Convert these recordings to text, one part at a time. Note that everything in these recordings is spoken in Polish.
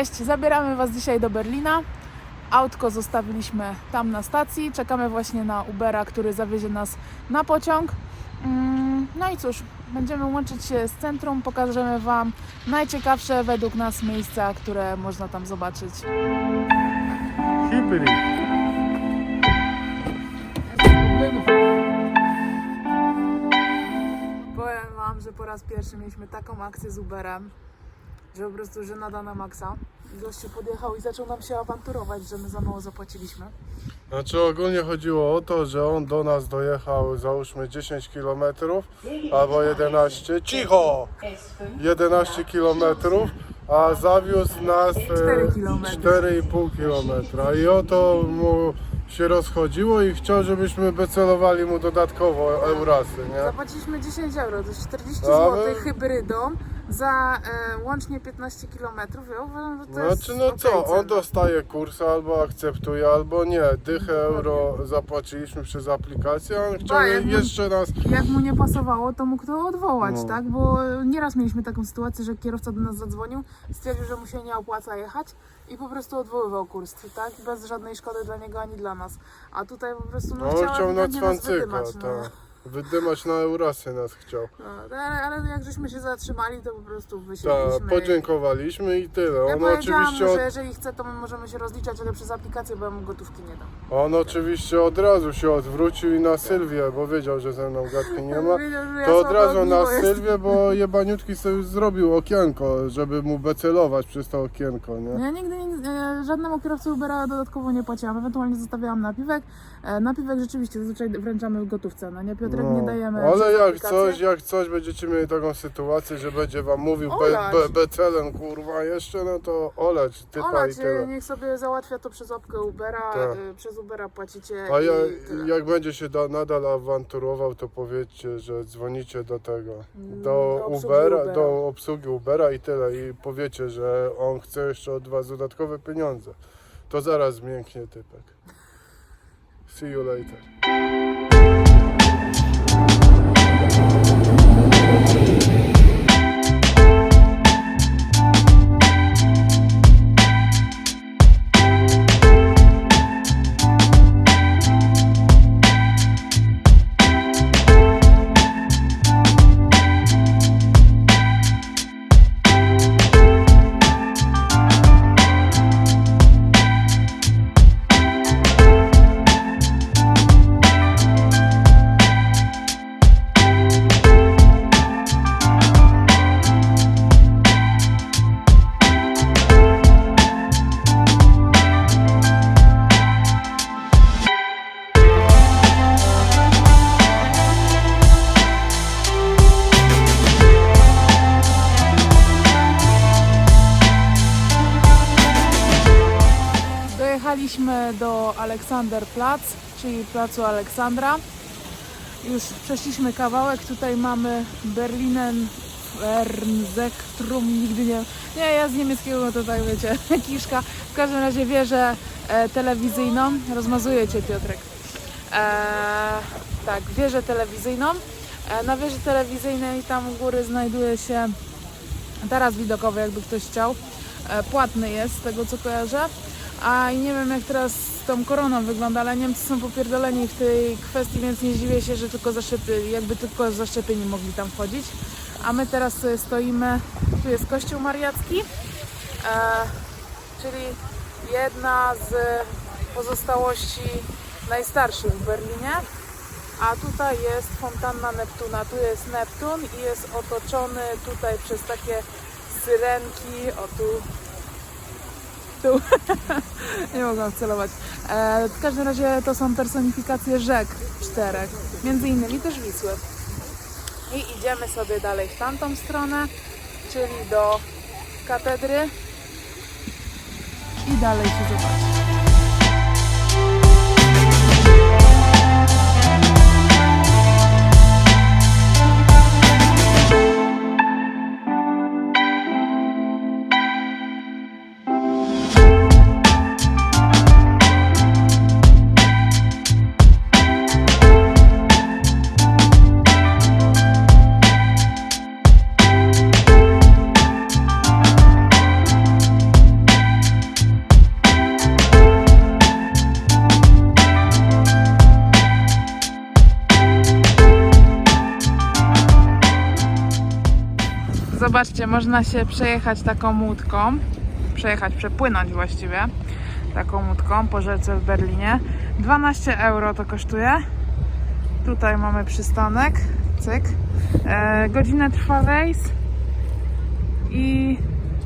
Cześć, zabieramy Was dzisiaj do Berlina. Autko zostawiliśmy tam na stacji. Czekamy właśnie na Ubera, który zawiezie nas na pociąg. Mm, No i cóż, będziemy łączyć się z centrum. Pokażemy Wam najciekawsze według nas miejsca, które można tam zobaczyć. Hippity. Powiem Wam, że po raz pierwszy mieliśmy taką akcję z Uberem, że po prostu żenada na maksa. Gościu podjechał i zaczął nam się awanturować, że my za mało zapłaciliśmy. Znaczy ogólnie chodziło o to, że on do nas dojechał załóżmy 10 km albo 11. Cicho! 11 km, a zawiózł nas e, Cztery kilometry. 4,5 km. I o to mu się rozchodziło i chciał, żebyśmy becelowali mu dodatkowo Eurasy, nie? Zapłaciliśmy 10 euro, to jest 40 A zł hybrydą za e, łącznie 15 km. Ja uważam, że to jest Znaczy no okej co, cena. on dostaje kurs albo akceptuje, albo nie. Dychę euro zapłaciliśmy przez aplikację, a on chciał jakby- jeszcze nas Jak mu nie pasowało, to mógł to odwołać, No. tak? Bo nieraz mieliśmy taką sytuację, że kierowca do nas zadzwonił, stwierdził, że mu się nie opłaca jechać i po prostu odwoływał kurs, tak? Bez żadnej szkody dla niego ani dla nas. A tutaj po prostu no, No, chciał chciał ewidentnie nas no. tak. Wydymać na Eurasy nas chciał. No, ale, ale jak żeśmy się zatrzymali, to po prostu Tak, wysiedliśmy. podziękowaliśmy i tyle. Ja On powiedziałam oczywiście, mu, od, że jeżeli chce, to my możemy się rozliczać, ale przez aplikację, bo ja mu gotówki nie dam. on oczywiście od razu się odwrócił i na Sylwię, bo wiedział, że ze mną gadki nie ma. Że ja To od razu na ogniwo jestem. Sylwię, bo jebaniutki sobie już zrobił okienko, żeby mu becelować przez to okienko, nie? Ja nigdy, nigdy e, żadnemu kierowcy Ubera dodatkowo nie płaciłam, ewentualnie zostawiałam napiwek. E, napiwek rzeczywiście zazwyczaj wręczamy w gotówce, no nie Piotrek, nie dajemy ale przez jak aplikację. coś, jak coś będziecie mieli taką sytuację, że będzie wam mówił be, Olać. be, becelem, kurwa, jeszcze, no to oleć typa Olać, i tyle. e, niech sobie załatwia to przez opkę Ubera, Tak. e, przez Ubera płacicie A i ja, tyle. jak będzie się da, nadal awanturował, to powiedzcie, że dzwonicie do tego, Mm, do, do obsługi Ubera, Ubera. do obsługi Ubera i tyle. I powiecie, że on chce jeszcze od was dodatkowe pieniądze. To zaraz zmięknie typek. See you later. Dojechaliśmy do Aleksanderplatz, czyli placu Aleksandra. Już przeszliśmy kawałek, tutaj mamy Berlinen Fernsektrum, nigdy nie... Nie, ja z niemieckiego to tak wiecie, kiszka. W każdym razie wieżę e, telewizyjną, rozmazuję Cię Piotrek. E, tak, wieżę telewizyjną. E, na wieży telewizyjnej tam u góry znajduje się taras widokowy, jakby ktoś chciał. E, Płatny jest, z tego co kojarzę. A i nie wiem jak teraz z tą koroną wygląda, ale Niemcy są popierdoleni w tej kwestii, więc nie dziwię się, że tylko zaszczepi, jakby tylko zaszczepieni mogli tam wchodzić. A my teraz sobie stoimy, tu jest kościół mariacki, e, czyli jedna z pozostałości najstarszych w Berlinie. A tutaj jest fontanna Neptuna. Tu jest Neptun i jest otoczony tutaj przez takie syrenki. O tu. Nie mogłam wcelować. E, w każdym razie to są personifikacje rzek czterech. Między innymi też Wisły. I idziemy sobie dalej w tamtą stronę, czyli do katedry. I dalej się zobaczy. Można się przejechać taką łódką. Przejechać, przepłynąć właściwie taką łódką po rzece w Berlinie. 12 euro to kosztuje. Tutaj mamy przystanek. Cyk. E, godzinę trwa rejs i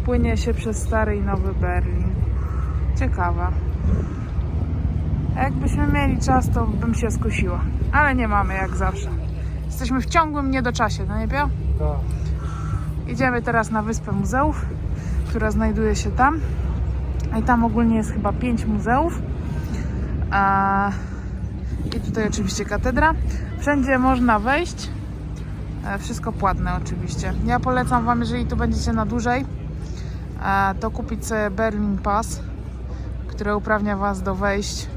płynie się przez stary i nowy Berlin. Ciekawe. A Jakbyśmy mieli czas, to bym się skusiła. Ale nie mamy jak zawsze. Jesteśmy w ciągłym niedoczasie, no nie? Tak. Idziemy teraz na Wyspę Muzeów, która znajduje się tam. I tam ogólnie jest chyba pięć muzeów. A... I tutaj oczywiście katedra. Wszędzie można wejść. E, Wszystko płatne oczywiście. Ja polecam Wam, jeżeli tu będziecie na dłużej, e, to kupić sobie Berlin Pass, który uprawnia Was do wejść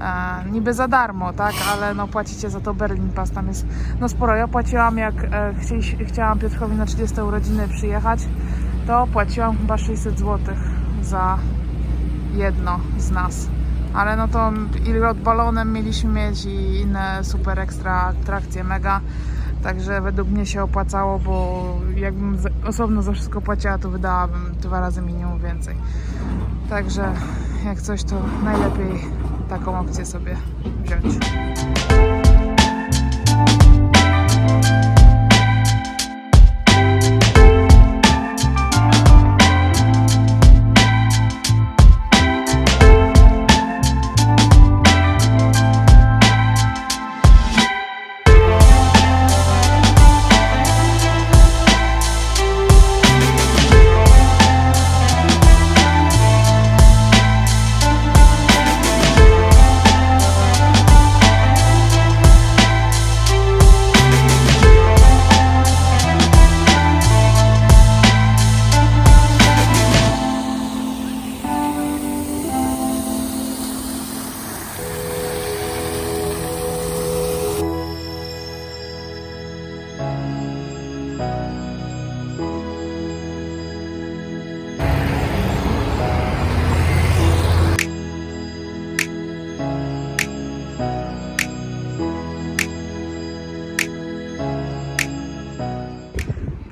e, niby za darmo, tak? Ale no płacicie za to Berlin Pass, tam jest no sporo. Ja płaciłam jak e, chciałam Piotrkowi na 30 urodziny przyjechać, to płaciłam chyba 600 zł za jedno z nas. Ale no to i lot balonem mieliśmy mieć i inne super ekstra atrakcje mega. Także według mnie się opłacało, bo jakbym osobno za wszystko płaciła, to wydałabym dwa razy minimum więcej. Także jak coś, to najlepiej taką opcję sobie wziąć.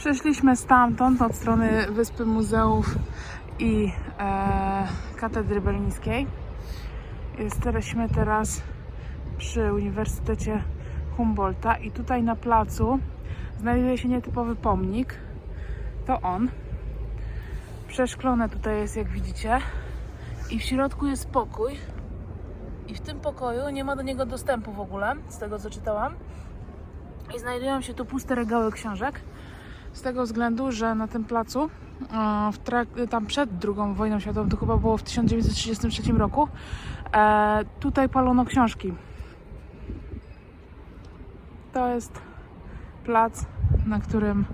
Przeszliśmy stamtąd, od strony Wyspy Muzeów i e, Katedry Berlińskiej. Jesteśmy teraz przy Uniwersytecie Humboldta i tutaj na placu znajduje się nietypowy pomnik. To on. Przeszklone tutaj jest, jak widzicie. I w środku jest pokój. I w tym pokoju nie ma do niego dostępu w ogóle, z tego co czytałam. I znajdują się tu puste regały książek. Z tego względu, że na tym placu, tam przed II wojną światową, to chyba było w 1933 roku, e, tutaj palono książki. To jest plac, na którym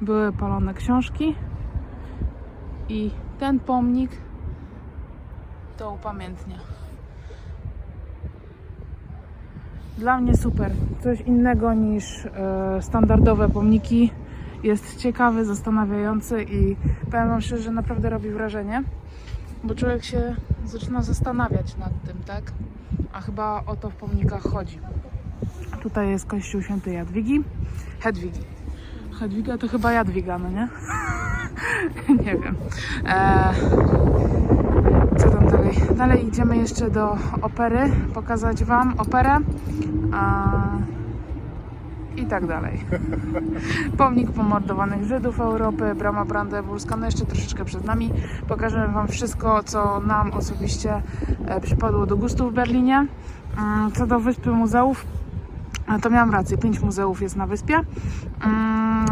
były palone książki. I ten pomnik to upamiętnia. Dla mnie super. Coś innego niż e, standardowe pomniki. Jest ciekawy, zastanawiający i powiem Wam szczerze, że naprawdę robi wrażenie, bo człowiek się zaczyna zastanawiać nad tym, tak? A chyba o to w pomnikach chodzi. Tutaj jest kościół świętej Jadwigi. Hedwigi. Hedwiga to chyba Jadwiga, no nie? nie wiem. Eee, co tam dalej? Dalej idziemy jeszcze do opery, pokazać Wam operę. I tak dalej. Pomnik pomordowanych Żydów Europy, brama brandenburska, no jeszcze troszeczkę przed nami. Pokażemy Wam wszystko, co nam osobiście e, przypadło do gustu w Berlinie. Mm, Co do wyspy muzeów, a to miałam rację, pięć muzeów jest na wyspie. Mm,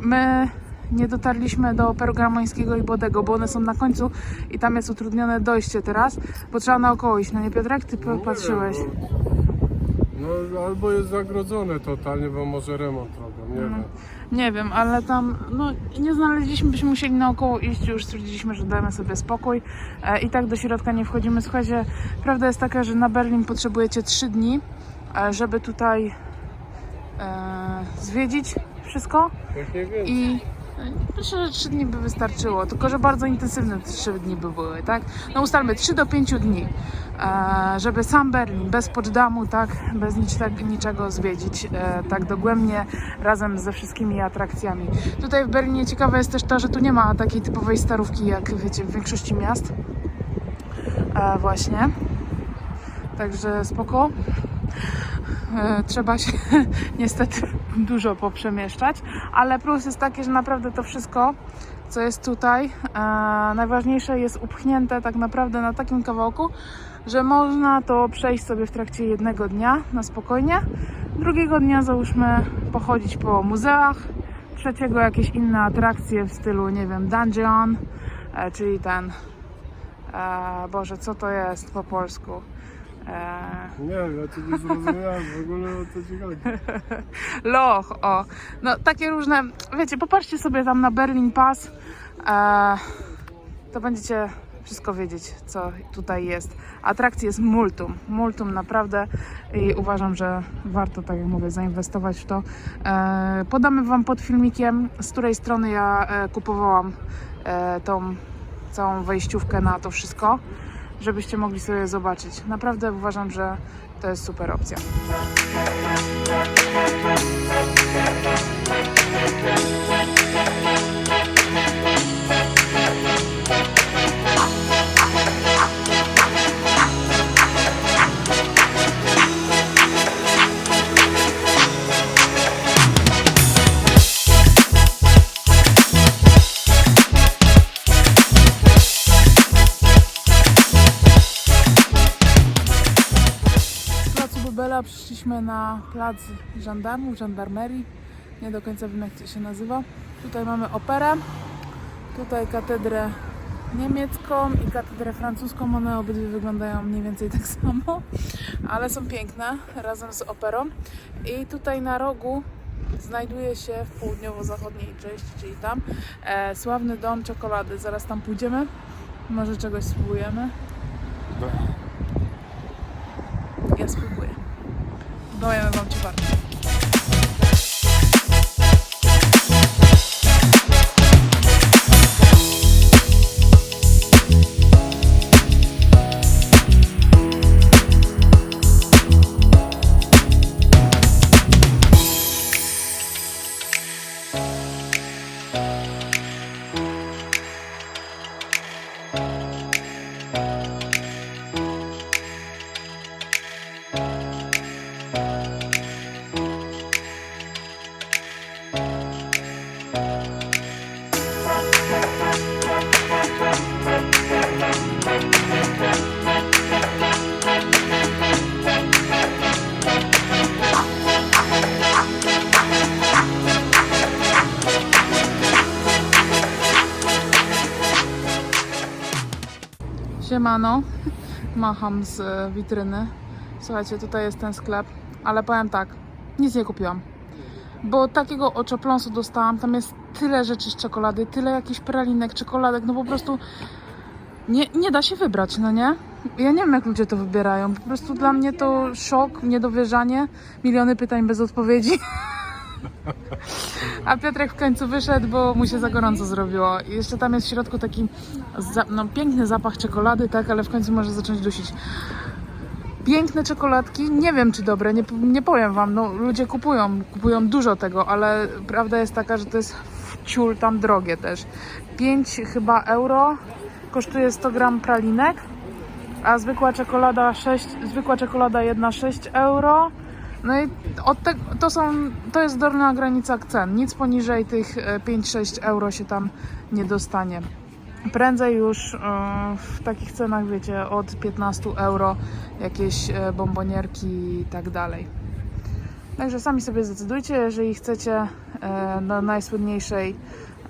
My nie dotarliśmy do Peru Gramońskiego i Bodego, bo one są na końcu i tam jest utrudnione dojście teraz, bo trzeba naokoło iść, no nie Piotrek? Ty No patrzyłeś. No, albo jest zagrodzone totalnie, bo może remont robią, nie wiem. Nie wiem, ale tam no, nie znaleźliśmy, byśmy musieli naokoło iść, już stwierdziliśmy, że damy sobie spokój e, i tak do środka nie wchodzimy. Słuchajcie, prawda jest taka, że na Berlin potrzebujecie 3 dni, e, żeby tutaj e, zwiedzić wszystko Jak nie wiem. i myślę, że 3 dni by wystarczyło, tylko że bardzo intensywne te 3 dni by były, tak? No ustalmy 3 do 5 dni. e, żeby sam Berlin, bez Potsdamu, tak, bez tak, niczego zwiedzić e, tak dogłębnie, razem ze wszystkimi atrakcjami. Tutaj w Berlinie ciekawe jest też to, że tu nie ma takiej typowej starówki, jak wiecie, w większości miast. E, właśnie. Także spoko. Trzeba się niestety dużo poprzemieszczać, ale plus jest taki, że naprawdę to wszystko, co jest tutaj, e, najważniejsze jest upchnięte tak naprawdę na takim kawałku, że można to przejść sobie w trakcie jednego dnia na spokojnie. Drugiego dnia załóżmy pochodzić po muzeach, trzeciego jakieś inne atrakcje w stylu, nie wiem, dungeon, e, czyli ten, e, Boże, co to jest po polsku? E, Nie, ja cię nie zrozumiałem w ogóle o co ci chodzi. Loch, o. No takie różne, wiecie, popatrzcie sobie tam na Berlin Pass, e, to będziecie wszystko wiedzieć, co tutaj jest. Atrakcji jest multum, multum naprawdę i uważam, że warto, tak jak mówię, zainwestować w to. E, podamy Wam pod filmikiem, z której strony ja e, kupowałam e, tą całą wejściówkę na to wszystko, żebyście mogli sobie zobaczyć. Naprawdę uważam, że to jest super opcja. Przyszliśmy na plac żandarmów, żandarmerii. Nie do końca wiem jak to się nazywa. Tutaj mamy operę, tutaj katedrę niemiecką i katedrę francuską. One obydwie wyglądają mniej więcej tak samo, ale są piękne razem z operą. I tutaj na rogu znajduje się w południowo-zachodniej części, czyli tam, e, sławny dom czekolady. Zaraz tam pójdziemy. Może czegoś spróbujemy. Ja spróbuję. Dajemy wam ciuparkę. Siemano, macham z e, witryny. Słuchajcie, tutaj jest ten sklep, ale powiem tak, nic nie kupiłam. Bo takiego oczopląsu dostałam, tam jest tyle rzeczy z czekolady, tyle jakichś pralinek, czekoladek, no po prostu nie, nie da się wybrać, no nie? Ja nie wiem, jak ludzie to wybierają. Po prostu dla mnie to szok, niedowierzanie, miliony pytań bez odpowiedzi. A Piotrek w końcu wyszedł, bo mu się za gorąco zrobiło. I jeszcze tam jest w środku taki za, no, piękny zapach czekolady, tak, ale w końcu może zacząć dusić. Piękne czekoladki, nie wiem czy dobre, nie, nie powiem wam, no ludzie kupują, kupują dużo tego, ale prawda jest taka, że to jest ciul tam drogie też. 5 chyba euro kosztuje 100 gram pralinek, a zwykła czekolada 6, zwykła czekolada jedna 6 euro. No i od te, to są, to jest dolna granica cen. Nic poniżej tych e, 5-6 euro się tam nie dostanie. Prędzej już e, w takich cenach, wiecie, od 15 euro jakieś e, bombonierki i tak dalej. Także sami sobie zdecydujcie, jeżeli chcecie e, do najsłynniejszej,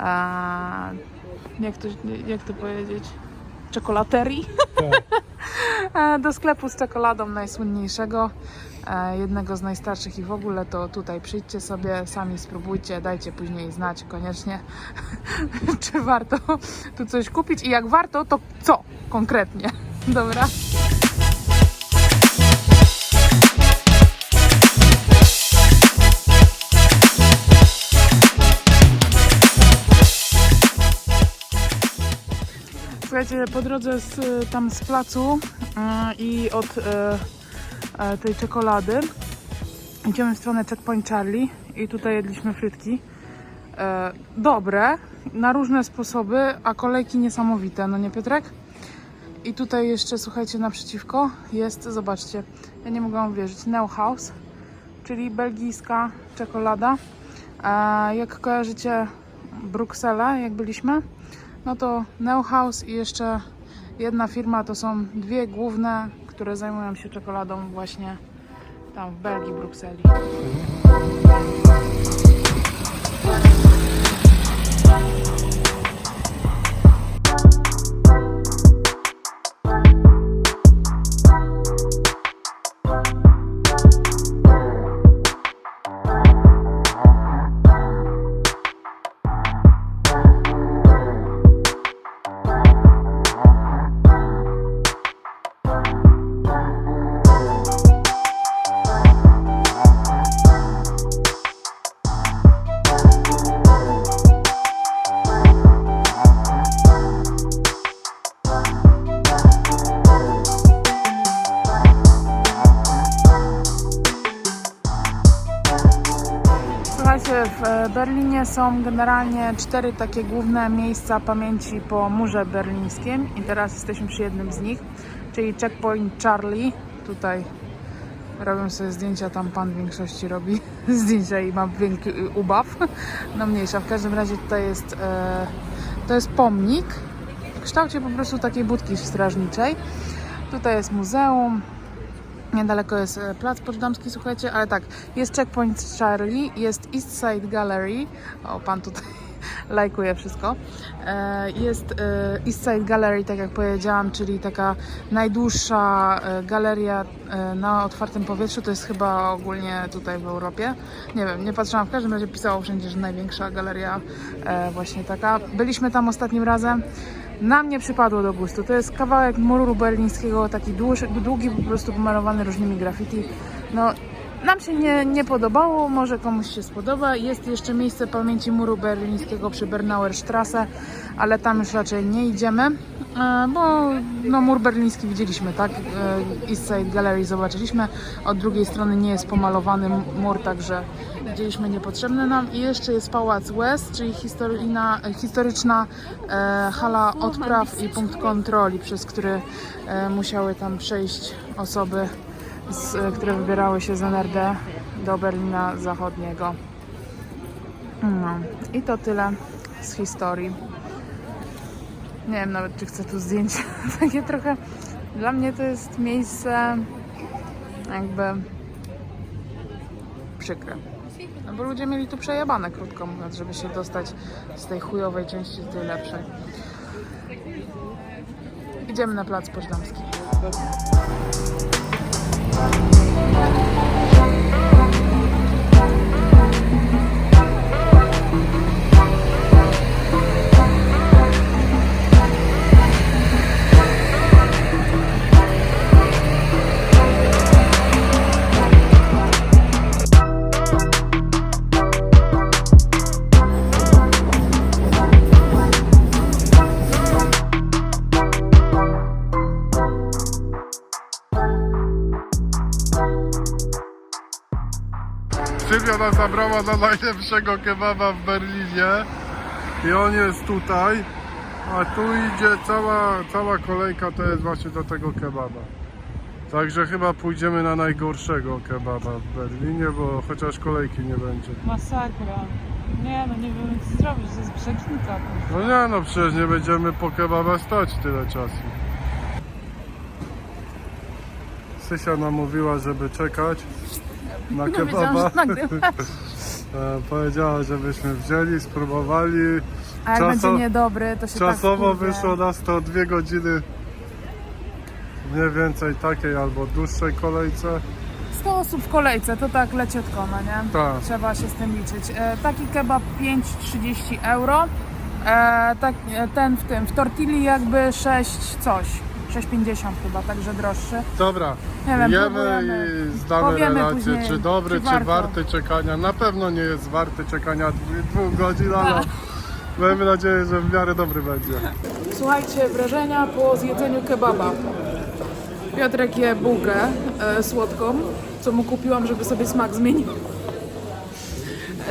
e, jak, to, jak to powiedzieć, czekolaterii. E, do sklepu z czekoladą najsłynniejszego, e, jednego z najstarszych i w ogóle, to tutaj przyjdźcie sobie, sami spróbujcie, dajcie później znać koniecznie, czy warto tu coś kupić i jak warto, to co konkretnie. Dobra. Słuchajcie, po drodze z, tam z placu e, i od e, tej czekolady. Idziemy w stronę Checkpoint Charlie i tutaj jedliśmy frytki. E, dobre, na różne sposoby, a kolejki niesamowite, no nie Piotrek? I tutaj jeszcze, słuchajcie, naprzeciwko jest, zobaczcie, ja nie mogę uwierzyć, Neuhaus, czyli belgijska czekolada. Jak kojarzycie Brukselę, jak byliśmy, no to Neuhaus i jeszcze jedna firma, to są dwie główne, które zajmują się czekoladą właśnie tam w Belgii, Brukseli. Generalnie cztery takie główne miejsca pamięci po murze berlińskim i teraz jesteśmy przy jednym z nich, czyli Checkpoint Charlie. Tutaj robią sobie zdjęcia, tam pan w większości robi zdjęcia i ma wielki y, ubaw. No mniejsza, w każdym razie tutaj jest, e, to jest pomnik w kształcie po prostu takiej budki strażniczej. Tutaj jest muzeum, Niedaleko jest e, plac Poczdamski, słuchajcie, ale tak, jest Checkpoint Charlie, jest East Side Gallery, o pan tutaj lajkuje wszystko, E, jest e, East Side Gallery, tak jak powiedziałam, czyli taka najdłuższa galeria na otwartym powietrzu, to jest chyba ogólnie tutaj w Europie, nie wiem, nie patrzyłam, w każdym razie pisało wszędzie, że największa galeria właśnie taka. Byliśmy tam ostatnim razem, nam nie przypadło do gustu. To jest kawałek muru berlińskiego, taki dłuższy, długi, po prostu pomalowany różnymi graffiti. No, nam się nie, nie podobało, może komuś się spodoba. Jest jeszcze miejsce pamięci muru berlińskiego przy Bernauer Strasse, ale tam już raczej nie idziemy, e, bo no, mur berliński widzieliśmy, tak? E, East Side Gallery zobaczyliśmy. Od drugiej strony nie jest pomalowany mur, także widzieliśmy niepotrzebny nam. I jeszcze jest Pałac West, czyli historyczna e, hala odpraw i punkt kontroli, przez który musiały tam przejść osoby, z, które wybierały się z NRD do Berlina Zachodniego. No. I to tyle z historii. Nie wiem nawet, czy chcę tu zdjęcie. Takie trochę. Dla mnie to jest miejsce jakby przykre. No bo ludzie mieli tu przejebane, krótko mówiąc, żeby się dostać z tej chujowej części do tej lepszej. Idziemy na plac Poczdamski. Yeah. Sylwia nas zabrała na najlepszego kebaba w Berlinie i on jest tutaj, a tu idzie cała, cała kolejka to jest właśnie do tego kebaba. Także chyba pójdziemy na najgorszego kebaba w Berlinie, bo chociaż kolejki nie będzie. Masakra. Nie no, nie wiem co zrobić, to jest przekinka. No nie no, przecież nie będziemy po kebaba stać tyle czasu. Sysia nam mówiła, żeby czekać na No wiedziałam, kebaba. E, Powiedziała, żebyśmy wzięli, spróbowali. A jak Czaso- będzie niedobry, to się Czasowo tak wyszło nas to dwie godziny mniej więcej takiej albo dłuższej kolejce. 100 osób w kolejce, to tak leciutko, no nie? Tak. Trzeba się z tym liczyć. E, taki kebab 5,30 euro. E, tak, e, ten w tym, w tortilli jakby 6 coś. 6,50 chyba, także droższy. Dobra, Nie wiem, jemy próbujemy. i zdamy Powiemy relację, później, czy dobry, czy czy, warto. warty czekania. Na pewno nie jest warty czekania dwu- dwóch godzin, ale Tak. mamy nadzieję, że w miarę dobry będzie. Słuchajcie, wrażenia po zjedzeniu kebaba. Piotrek je bułkę e, słodką, co mu kupiłam, żeby sobie smak zmienił.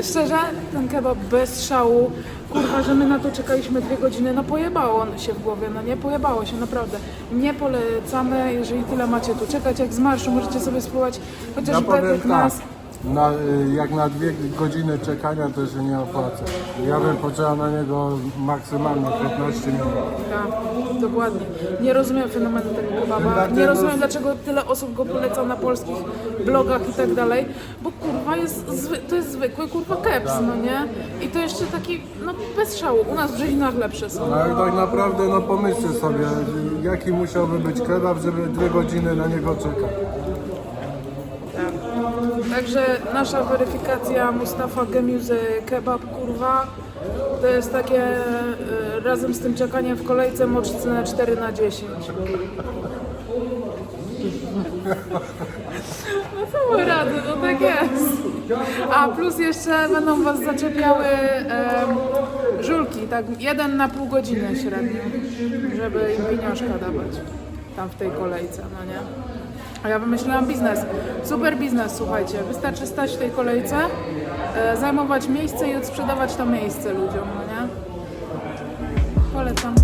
Szczerze, ten kebab bez szału, kurwa, że my na to czekaliśmy dwie godziny, no pojebało się w głowie, no nie, pojebało się, naprawdę. Nie polecamy, jeżeli tyle macie tu czekać, jak z marszu możecie sobie spróbować, chociaż Ja tak, nas... na, y, jak na dwie godziny czekania to się nie opłaca. Ja bym poczekał na niego maksymalnie 15 minut. Tak, dokładnie. Nie rozumiem fenomenu tego kebaba. Nie rozumiem, dlaczego tyle osób go poleca na polskich blogach i tak dalej, bo kurwa jest, to jest zwykły kurwa keps, no nie? I to jeszcze taki, no bez szału. U nas w Brzezinach lepsze są. No i tak naprawdę, no pomyślcie sobie, jaki musiałby być kebab, żeby dwie godziny na niego czekać. Także nasza weryfikacja Mustafa Gemiuzy Kebab, kurwa, to jest takie e, razem z tym czekaniem w kolejce moczce 4 na 10. No my rady, no tak jest. A plus jeszcze będą was zaczepiały em, żulki, tak jeden na pół godziny średnio, żeby im pieniążka dawać tam w tej kolejce, no nie? A ja wymyśliłam biznes. Super biznes, słuchajcie. Wystarczy stać w tej kolejce, e, zajmować miejsce i odsprzedawać to miejsce ludziom, no nie? Polecam.